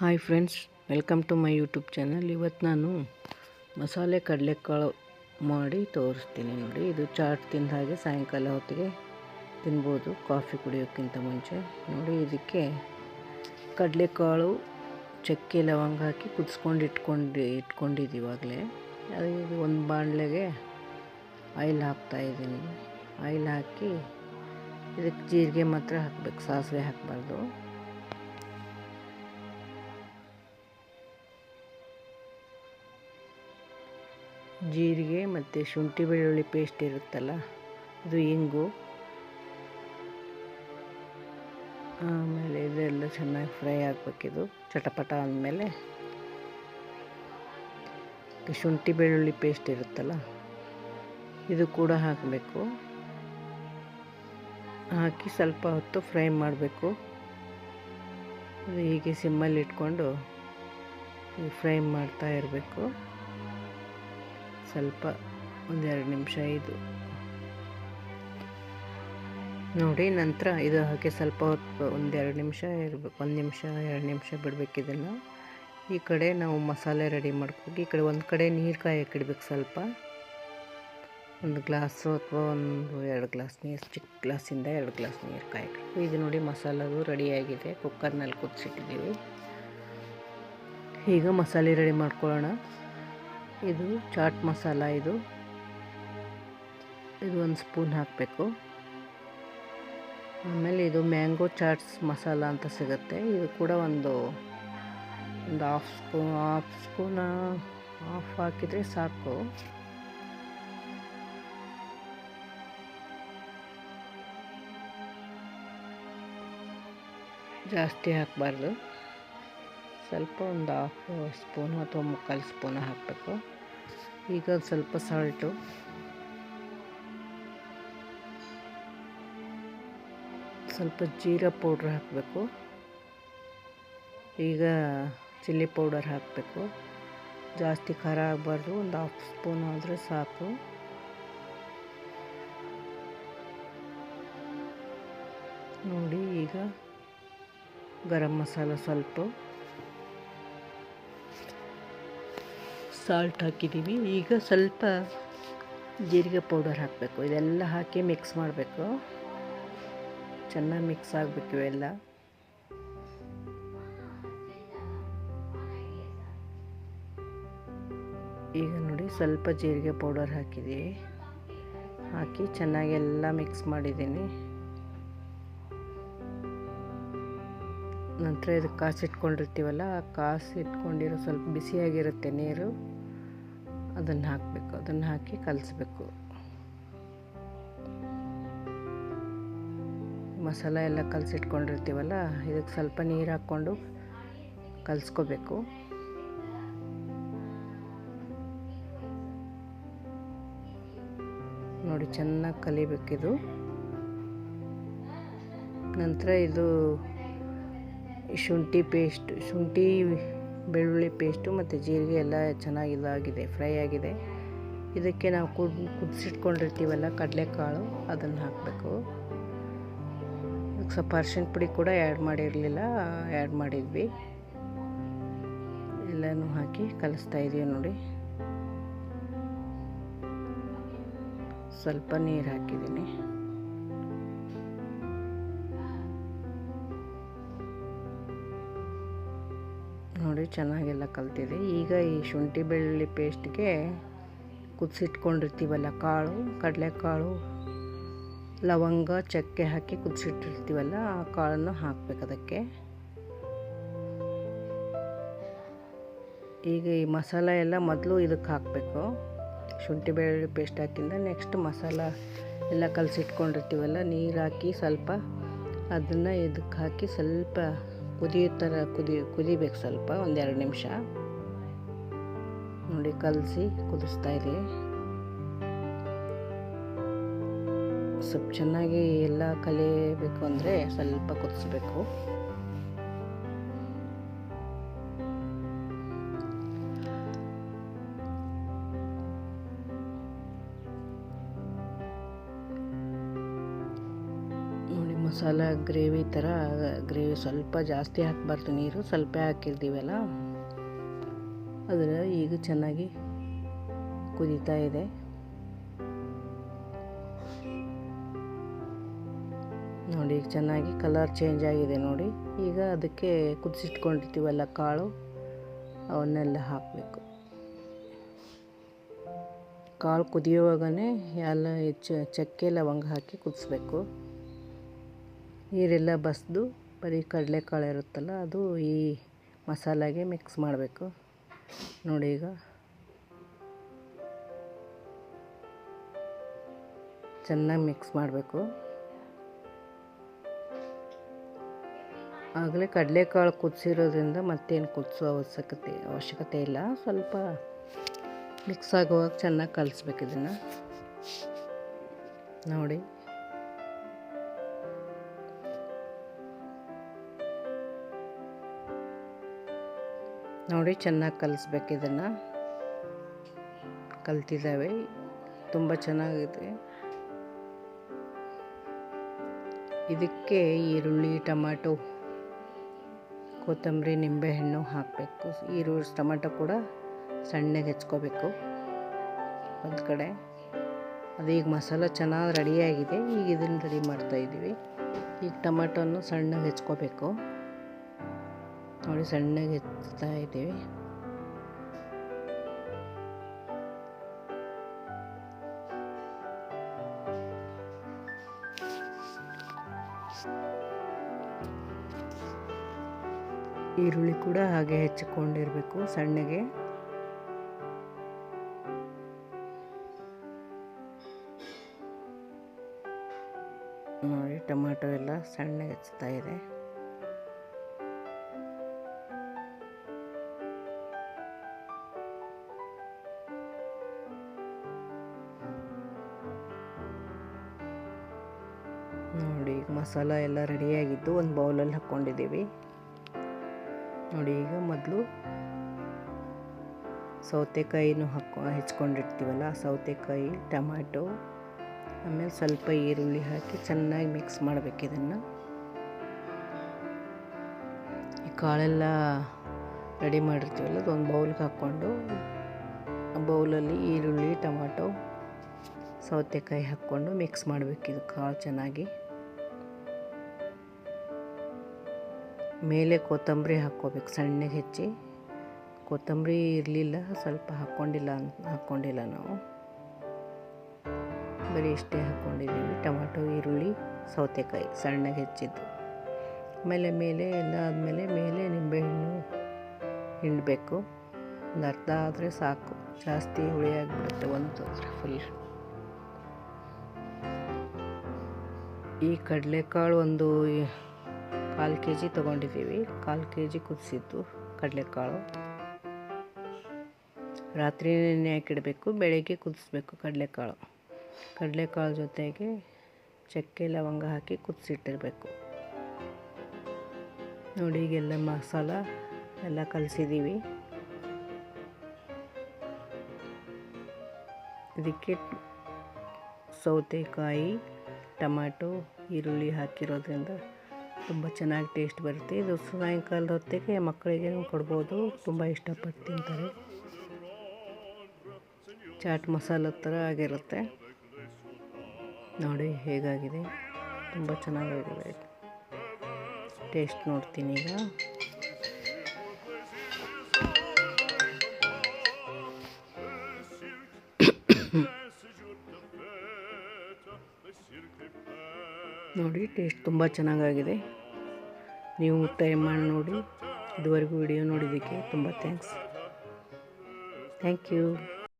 Hi friends, welcome to my YouTube channel. ಇವತ್ತು ನಾನು ಮಸಾಲೆ ಕಡಲೆಕಾಳು ಮಾಡಿ ತೋರಿಸ್ತೀನಿ ನೋಡಿ. ಇದು ಚಾಟ್ ತಿಂದ ಹಾಗೆ ಸಾಯಂಕಾಲ ಹೊತ್ತಿಗೆ ತಿನ್ಬೋದು, ಕಾಫಿ ಕುಡಿಯೋಕ್ಕಿಂತ ಮುಂಚೆ. ನೋಡಿ, ಇದಕ್ಕೆ ಕಡಲೆಕಾಳು, ಚಕ್ಕೆ, ಲವಂಗ ಹಾಕಿ ಕುದಿಸ್ಕೊಂಡು ಇಟ್ಕೊಂಡು, ಇಟ್ಕೊಂಡಿದ್ದೀವಾಗಲೇ. ಅದು ಒಂದು ಬಾಣಲೆಗೆ ಆಯಿಲ್ ಹಾಕ್ತಾಯಿದ್ದೀನಿ ಆಯಿಲ್ ಹಾಕಿ ಇದಕ್ಕೆ ಜೀರಿಗೆ ಮಾತ್ರ ಹಾಕಬೇಕು, ಸಾಸಿವೆ ಹಾಕಬಾರ್ದು. ಜೀರಿಗೆ ಮತ್ತು ಶುಂಠಿ ಬೆಳ್ಳುಳ್ಳಿ ಪೇಸ್ಟ್ ಇರುತ್ತಲ್ಲ ಇದು ಇಂಗು. ಆಮೇಲೆ ಇದೆಲ್ಲ ಚೆನ್ನಾಗಿ ಫ್ರೈ ಆಗಬೇಕಿದು ಚಟಪಟ ಅಂದಮೇಲೆ ಶುಂಠಿ ಬೆಳ್ಳುಳ್ಳಿ ಪೇಸ್ಟ್ ಇರುತ್ತಲ್ಲ, ಇದು ಕೂಡ ಹಾಕಬೇಕು. ಹಾಕಿ ಸ್ವಲ್ಪ ಹೊತ್ತು ಫ್ರೈ ಮಾಡಬೇಕು. ಅದು ಹೀಗೆ ಸಿಮ್ಮಲ್ಲಿ ಇಟ್ಕೊಂಡು ಫ್ರೈ ಮಾಡ್ತಾ ಇರಬೇಕು. ಸ್ವಲ್ಪ ಒಂದೆರಡು ನಿಮಿಷ ಇದು ನೋಡಿ ನಂತರ ಇದು ಹಾಕಿ ಸ್ವಲ್ಪ ಹೊತ್ತು ಒಂದೆರಡು ನಿಮಿಷ ಇರಬೇಕು ಒಂದು ನಿಮಿಷ, ಎರಡು ನಿಮಿಷ ಬಿಡಬೇಕು ಇದನ್ನು. ಈ ಕಡೆ ನಾವು ಮಸಾಲೆ ರೆಡಿ ಮಾಡ್ಕೋಗಿ ಈ ಕಡೆ ಒಂದು ಕಡೆ ನೀರು ಕಾಯಕ್ಕೆ ಸ್ವಲ್ಪ. ಒಂದು ಗ್ಲಾಸು ಅಥವಾ ಒಂದು ಎರಡು ಗ್ಲಾಸ್ ನೀರು ಚಿಕ್ಕ ಗ್ಲಾಸಿಂದ ಎರಡು ಗ್ಲಾಸ್ ನೀರು ಕಾಯಕ್ಕೆ ಇದು ನೋಡಿ ಮಸಾಲದು ರೆಡಿಯಾಗಿದೆ ಕುಕ್ಕರ್ನಲ್ಲಿ ಕುದಿಸಿಟ್ಟಿದ್ದೀವಿ ಈಗ ಮಸಾಲೆ ರೆಡಿ ಮಾಡ್ಕೊಳ್ಳೋಣ. ಇದು ಚಾಟ್ ಮಸಾಲ ಇದು. ಇದು ಒಂದು ಸ್ಪೂನ್ ಹಾಕಬೇಕು. ಆಮೇಲೆ ಇದು ಮ್ಯಾಂಗೋ ಚಾಟ್ಸ್ ಮಸಾಲ ಅಂತ ಸಿಗುತ್ತೆ. ಇದು ಕೂಡ ಒಂದು ಒಂದು half spoon half spoon half ಹಾಕಿದರೆ ಸಾಕು. ಜಾಸ್ತಿ ಹಾಕಬಾರ್ದು. ಸ್ವಲ್ಪ ಒಂದು ಹಾಫ್ ಸ್ಪೂನು ಅಥವಾ ಮುಕ್ಕಾಲು ಸ್ಪೂನು ಹಾಕಬೇಕು. ಈಗ ಸ್ವಲ್ಪ ಸಾಲ್ಟು ಸ್ವಲ್ಪ ಜೀರಾ ಪೌಡ್ರ್ ಹಾಕಬೇಕು. ಈಗ ಚಿಲ್ಲಿ ಪೌಡರ್ ಹಾಕಬೇಕು. ಜಾಸ್ತಿ ಖಾರ ಆಗಬಾರ್ದು, ಒಂದು ಹಾಫ್ ಸ್ಪೂನ್ ಆದರೆ ಸಾಕು. ನೋಡಿ ಈಗ ಗರಂ ಮಸಾಲ ಸ್ವಲ್ಪ. ಸಾಲ್ಟ್ ಹಾಕಿದ್ದೀವಿ. ಈಗ ಸ್ವಲ್ಪ ಜೀರಿಗೆ ಪೌಡರ್ ಹಾಕಬೇಕು. ಇದೆಲ್ಲ ಹಾಕಿ ಮಿಕ್ಸ್ ಮಾಡಬೇಕು. ಚೆನ್ನಾಗಿ ಮಿಕ್ಸ್ ಆಗಬೇಕು ಇವೆಲ್ಲ. ಈಗ ನೋಡಿ ಸ್ವಲ್ಪ ಜೀರಿಗೆ ಪೌಡರ್ ಹಾಕಿದ್ದೀವಿ ಹಾಕಿ ಚೆನ್ನಾಗಿ ಎಲ್ಲ ಮಿಕ್ಸ್ ಮಾಡಿದ್ದೀನಿ. ನಂತರ ಇದು ಕಾಸು ಇಟ್ಕೊಂಡಿರ್ತೀವಲ್ಲ, ಆ ಕಾಸು ಇಟ್ಕೊಂಡಿರೋ ಸ್ವಲ್ಪ ಬಿಸಿಯಾಗಿರುತ್ತೆ ನೀರು. ಅದನ್ನು ಹಾಕಬೇಕು, ಅದನ್ನು ಹಾಕಿ ಕಲಿಸ್ಬೇಕು. ಮಸಾಲ ಎಲ್ಲ ಕಲಸಿಟ್ಕೊಂಡಿರ್ತೀವಲ್ಲ ಇದಕ್ಕೆ ಸ್ವಲ್ಪ ನೀರು ಹಾಕ್ಕೊಂಡು ಕಲಿಸ್ಕೋಬೇಕು. ನೋಡಿ, ಚೆನ್ನಾಗಿ ಕಲಿಬೇಕಿದು. ನಂತರ ಇದು ಶುಂಠಿ ಪೇಸ್ಟ್ ಶುಂಠಿ ಬೆಳ್ಳುಳ್ಳಿ ಪೇಸ್ಟು ಮತ್ತು ಜೀರಿಗೆ ಎಲ್ಲ ಚೆನ್ನಾಗಿ ಇದಾಗಿದೆ, ಫ್ರೈ ಆಗಿದೆ. ಇದಕ್ಕೆ ನಾವು ಕುದ್ ಕುದಿಸಿಟ್ಕೊಂಡಿರ್ತೀವಲ್ಲ ಕಡಲೆಕಾಳು, ಅದನ್ನು ಹಾಕಬೇಕು. ಸ್ವಲ್ಪ ಅರ್ಶಿನ ಪುಡಿ ಕೂಡ ಆ್ಯಡ್ ಮಾಡಿರಲಿಲ್ಲ, ಆ್ಯಡ್ ಮಾಡಿದ್ವಿ. ಎಲ್ಲನೂ ಹಾಕಿ ಕಲಿಸ್ತಾ ಇದೀವಿ ನೋಡಿ. ಸ್ವಲ್ಪ ನೀರು ಹಾಕಿದ್ದೀನಿ. ನೋಡಿ ಚೆನ್ನಾಗೆಲ್ಲ ಕಲ್ತಿದೆ. ಈಗ ಈ ಶುಂಠಿ ಬೆಳ್ಳುಳ್ಳಿ ಪೇಸ್ಟ್ಗೆ ಕುದಿಸಿಟ್ಕೊಂಡಿರ್ತೀವಲ್ಲ ಕಾಳು, ಕಡಲೆಕಾಳು, ಲವಂಗ, ಚಕ್ಕೆ ಹಾಕಿ ಕುದಿಸಿಟ್ಟಿರ್ತೀವಲ್ಲ ಆ ಕಾಳನ್ನು ಹಾಕ್ಬೇಕು ಅದಕ್ಕೆ. ಈಗ ಈ ಮಸಾಲ ಎಲ್ಲ ಮೊದಲು ಇದಕ್ಕೆ ಹಾಕಬೇಕು. ಶುಂಠಿ ಬೆಳ್ಳುಳ್ಳಿ ಪೇಸ್ಟ್ ಹಾಕಿಂದ ನೆಕ್ಸ್ಟ್ ಮಸಾಲ ಎಲ್ಲ ಕಲಸಿಟ್ಕೊಂಡಿರ್ತೀವಲ್ಲ ನೀರು ಹಾಕಿ ಸ್ವಲ್ಪ ಅದನ್ನು ಇದಕ್ಕೆ ಹಾಕಿ ಸ್ವಲ್ಪ ಕುದಿಯೋ ಥರ ಕುದಿ, ಕುದಿಬೇಕು ಸ್ವಲ್ಪ, ಒಂದೆರಡು ನಿಮಿಷ. ನೋಡಿ, ಕಲಸಿ ಕುದಿಸ್ತಾ ಇದೆ ಸ್ವಲ್ಪ ಚೆನ್ನಾಗಿ ಎಲ್ಲ ಕಲಿಯಬೇಕು ಅಂದರೆ ಸ್ವಲ್ಪ ಕುದಿಸ್ಬೇಕು. ಮಸಾಲ, ಗ್ರೇವಿ ಥರ, ಗ್ರೇವಿ ಸ್ವಲ್ಪ ಜಾಸ್ತಿ ಹಾಕಬಾರ್ದು ನೀರು, ಸ್ವಲ್ಪ ಹಾಕಿರ್ತೀವಲ್ಲ? ಅದರ ಈಗ ಚೆನ್ನಾಗಿ ಕುದೀತಾ ಇದೆ. ನೋಡಿ, ಈಗ ಚೆನ್ನಾಗಿ ಕಲರ್ ಚೇಂಜ್ ಆಗಿದೆ ನೋಡಿ. ಈಗ ಅದಕ್ಕೆ ಕುದಿಸಿಟ್ಕೊಂಡಿರ್ತೀವಲ್ಲ ಕಾಳು, ಅವನ್ನೆಲ್ಲ ಹಾಕಬೇಕು. ಕಾಳು ಕುದಿಯುವಾಗನೇ ಎಲ್ಲ ಹೆಚ್ಚು ಚಕ್ಕೆ ಲವಂಗ ಹಾಕಿ ಕುದಿಸ್ಬೇಕು. ನೀರೆಲ್ಲ ಬಸ್ದು ಬರೀ ಕಡಲೆಕಾಳು ಇರುತ್ತಲ್ಲ, ಅದು ಈ ಮಸಾಲೆಗೆ ಮಿಕ್ಸ್ ಮಾಡಬೇಕು. ನೋಡಿ ಈಗ. ಚೆನ್ನಾಗಿ ಮಿಕ್ಸ್ ಮಾಡಬೇಕು. ಆಗಲೇ ಕಡಲೆಕಾಳು ಕುದಿಸಿರೋದ್ರಿಂದ ಮತ್ತೇನು ಕುದಿಸೋ ಅವಶ್ಯಕತೆ ಅವಶ್ಯಕತೆ ಇಲ್ಲ. ಸ್ವಲ್ಪ ಮಿಕ್ಸ್ ಆಗುವಾಗ ಚೆನ್ನಾಗಿ ಕಲಿಸ್ಬೇಕು ಇದನ್ನು. ನೋಡಿ. ನೋಡಿ, ಚೆನ್ನಾಗಿ ಕಲಿಸ್ಬೇಕು ಇದನ್ನು. ಕಲ್ತಿದ್ದಾವೆ. ತುಂಬ ಚೆನ್ನಾಗಿದೆ. ಇದಕ್ಕೆ ಈರುಳ್ಳಿ, ಟೊಮಾಟೊ, ಕೊತ್ತಂಬರಿ, ನಿಂಬೆಹಣ್ಣು ಹಾಕಬೇಕು. ಈರುಳ್ಳಿ, ಟೊಮಾಟೊ ಕೂಡ ಸಣ್ಣಗೆ ಹೆಚ್ಕೋಬೇಕು. ಒಂದು ಕಡೆ. ಅದೀಗ ಮಸಾಲ ಚೆನ್ನಾಗಿ ರೆಡಿಯಾಗಿದೆ ಈಗ ಇದನ್ನು ರೆಡಿ ಮಾಡ್ತಾಯಿದ್ದೀವಿ ಈಗ ಟೊಮಾಟೊನ್ನು ಸಣ್ಣಗೆ ಹೆಚ್ಕೋಬೇಕು. ನೋಡಿ ಸಣ್ಣಗೆ ಎತ್ತಾ ಇದ್ದೀವಿ. ಈರುಳ್ಳಿ ಕೂಡ ಹಾಗೆ ಹೆಚ್ಚಿಕೊಂಡಿರಬೇಕು ಸಣ್ಣಗೆ. ನೋಡಿ ಟೊಮಾಟೊ ಎಲ್ಲ ಸಣ್ಣಗೆ ಹೆಚ್ಚುತ್ತಾ ಇದೆ. ಮಸಾಲ ಎಲ್ಲ ರೆಡಿಯಾಗಿದ್ದು ಒಂದು ಬೌಲಲ್ಲಿ ಹಾಕ್ಕೊಂಡಿದ್ದೀವಿ. ನೋಡಿ, ಈಗ ಮೊದಲು ಸೌತೆಕಾಯಿನೂ ಹಾಕ್ಕೊ ಹೆಚ್ಕೊಂಡಿರ್ತೀವಲ್ಲ, ಸೌತೆಕಾಯಿ, ಟೊಮ್ಯಾಟೊ, ಆಮೇಲೆ ಸ್ವಲ್ಪ ಈರುಳ್ಳಿ ಹಾಕಿ ಚೆನ್ನಾಗಿ ಮಿಕ್ಸ್ ಮಾಡಬೇಕು ಇದನ್ನು. ಈ ಕಾಳೆಲ್ಲ ರೆಡಿ ಮಾಡಿರ್ತೀವಲ್ಲ ಅದೊಂದು ಬೌಲ್ಗೆ ಹಾಕ್ಕೊಂಡು ಬೌಲಲ್ಲಿ ಈರುಳ್ಳಿ ಟೊಮಾಟೊ ಸೌತೆಕಾಯಿ ಹಾಕ್ಕೊಂಡು ಮಿಕ್ಸ್ ಮಾಡಬೇಕು ಇದು ಕಾಳು ಚೆನ್ನಾಗಿ. ಮೇಲೆ ಕೊತ್ತಂಬರಿ ಹಾಕ್ಕೋಬೇಕು. ಸಣ್ಣಗೆ ಹೆಚ್ಚಿ. ಕೊತ್ತಂಬರಿ ಇರಲಿಲ್ಲ, ಸ್ವಲ್ಪ ಹಾಕ್ಕೊಂಡಿಲ್ಲ ಹಾಕ್ಕೊಂಡಿಲ್ಲ ನಾವು. ಬರೀ ಇಷ್ಟೇ ಹಾಕ್ಕೊಂಡಿದ್ದೀವಿ ಟೊಮಾಟೊ, ಈರುಳ್ಳಿ, ಸೌತೆಕಾಯಿ ಸಣ್ಣಗೆ ಹೆಚ್ಚಿದ್ದು. ಆಮೇಲೆ ಮೇಲೆ ಎಲ್ಲ ಆದಮೇಲೆ ಮೇಲೆ ನಿಂಬೆಹಣ್ಣು ಹಿಂಡಬೇಕು. ಒಂದು ಅರ್ಧ ಆದರೆ ಸಾಕು. ಜಾಸ್ತಿ ಹುಳಿ ಆಗಿಬಿಡುತ್ತೆ ಒಂದು ಫುಲ್ ಈ ಕಡಲೆಕಾಳು ಒಂದು ಕಾಲು ಕೆ ಜಿ ತೊಗೊಂಡಿದ್ದೀವಿ. ಕಾಲು ಕೆ ಜಿ ಕುದಿಸಿದ್ದು ಕಡಲೆಕಾಳು. ರಾತ್ರಿ ನೆನೆ ಹಾಕಿಡಬೇಕು, ಬೆಳಗ್ಗೆ ಕುದಿಸ್ಬೇಕು ಕಡಲೆಕಾಳು. ಕಡಲೆಕಾಳು ಜೊತೆಗೆ ಚಕ್ಕೆ ಲವಂಗ ಹಾಕಿ ಕುದಿಸಿಟ್ಟಿರಬೇಕು. ನೋಡಿ, ಈಗೆಲ್ಲ ಮಸಾಲ ಎಲ್ಲ ಕಲಸಿದ್ದೀವಿ. ಇದಕ್ಕೆ ಸೌತೆಕಾಯಿ ಟೊಮ್ಯಾಟೊ ಈರುಳ್ಳಿ ಹಾಕಿರೋದ್ರಿಂದ ತುಂಬ ಚೆನ್ನಾಗಿ ಟೇಸ್ಟ್ ಬರುತ್ತೆ. ಇದು ಸಾಯಂಕಾಲದ ಹೊತ್ತಿಗೆ ಮಕ್ಕಳಿಗೆ ಕೊಡ್ಬೋದು. ತುಂಬ ಇಷ್ಟಪಟ್ಟು ತಿಂತಾರೆ. ಚಾಟ್ ಮಸಾಲ ಥರ ಆಗಿರುತ್ತೆ. ನೋಡಿ ಹೇಗಾಗಿದೆ. ತುಂಬ ಚೆನ್ನಾಗಾಗಿದೆ ಟೇಸ್ಟ್ ನೋಡ್ತೀನಿ ಈಗ. ನೋಡಿ, ಟೇಸ್ಟ್ ತುಂಬ ಚೆನ್ನಾಗಾಗಿದೆ. ನೀವು ಟ್ರೈ ಮಾಡಿ ನೋಡಿ. ಇದುವರೆಗೂ ವಿಡಿಯೋ ನೋಡಿದ್ದಕ್ಕೆ ತುಂಬ ಥ್ಯಾಂಕ್ಸ್ ಥ್ಯಾಂಕ್ ಯು